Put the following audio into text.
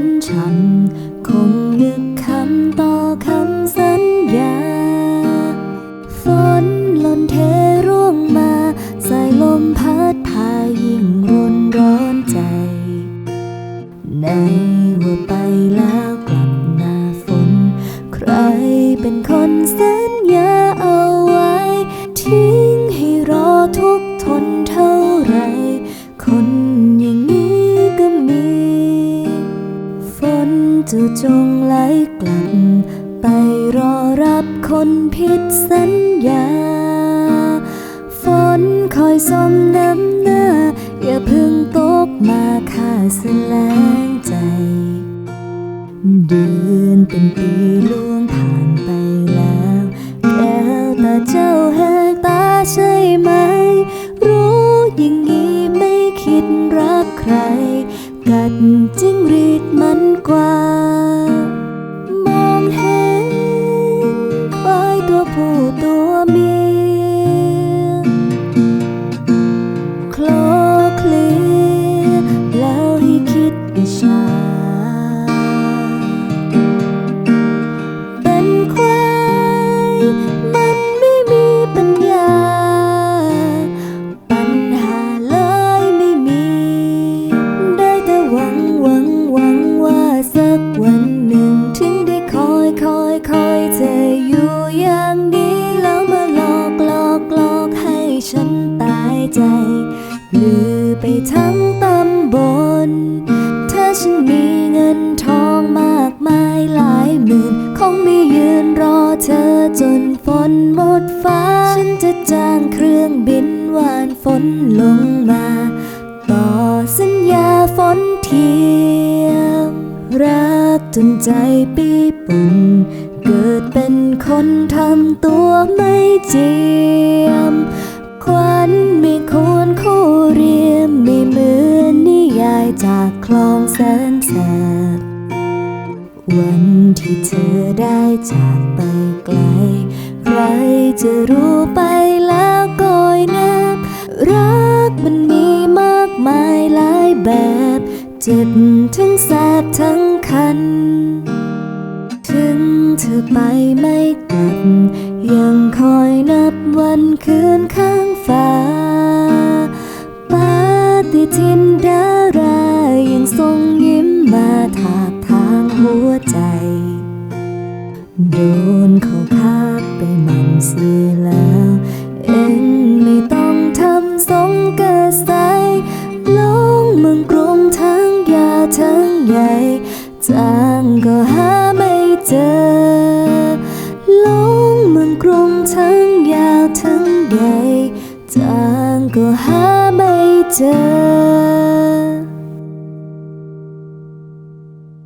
นฉัน คงนึกคำต่อคำสัญญา ฝนหล่นเทร่วงมา ใส่ลมพัดพายิ่งรุนร้อนใจ ในว่าไปแล้ว จะจงไหลกลับ ไปรอรับคนผิดสัญญา ฝนคอยสมน้ำหน้า อย่าพึ่งตกมาค่าสลงใจ เดือนเป็นปีล่วงผ่านไปแล้วแก้วตาเจ้าแหกตาใช่ไหม รู้อย่างนี้ไม่คิดรักใคร กัดจิ้งรีดมันกว่า ใจลือไปทั้งตำบล ถ้าฉันมีเงินทองมากมายหลายหมื่น คงไม่ยืนรอเธอจนฝนหมดฟ้า ฉันจะจ้างเครื่องบินหวานฝนลงมา ต่อสัญญาฝนเทียม รักจนใจปีปุ่น เกิดเป็นคนทำตัวไม่เจียมควันไม่ จากคลองแสนแสบ วันที่เธอได้จากไปไกล ใครจะรู้ไปแล้วก้อยแนบรักมันมีมากมายหลายแบบ เจ็บทั้งแสบทั้งคัน ถึงเธอไปไม่กลับ ยังคอยนับวันคืนข้างฟ้า ปาฏิทินด รงยิ้มมาถากทางหัวใจ โดนเขาพากไปมันเสียแล้ว เอ็งไม่ต้องทำสงกระใสลงเมืองกรุงทั้งยาวทั้งใหญ่จางก็หาไม่เจอ ลงเมืองกรุงทั้งยาวทั้งใหญ่จางก็หาไม่เจอ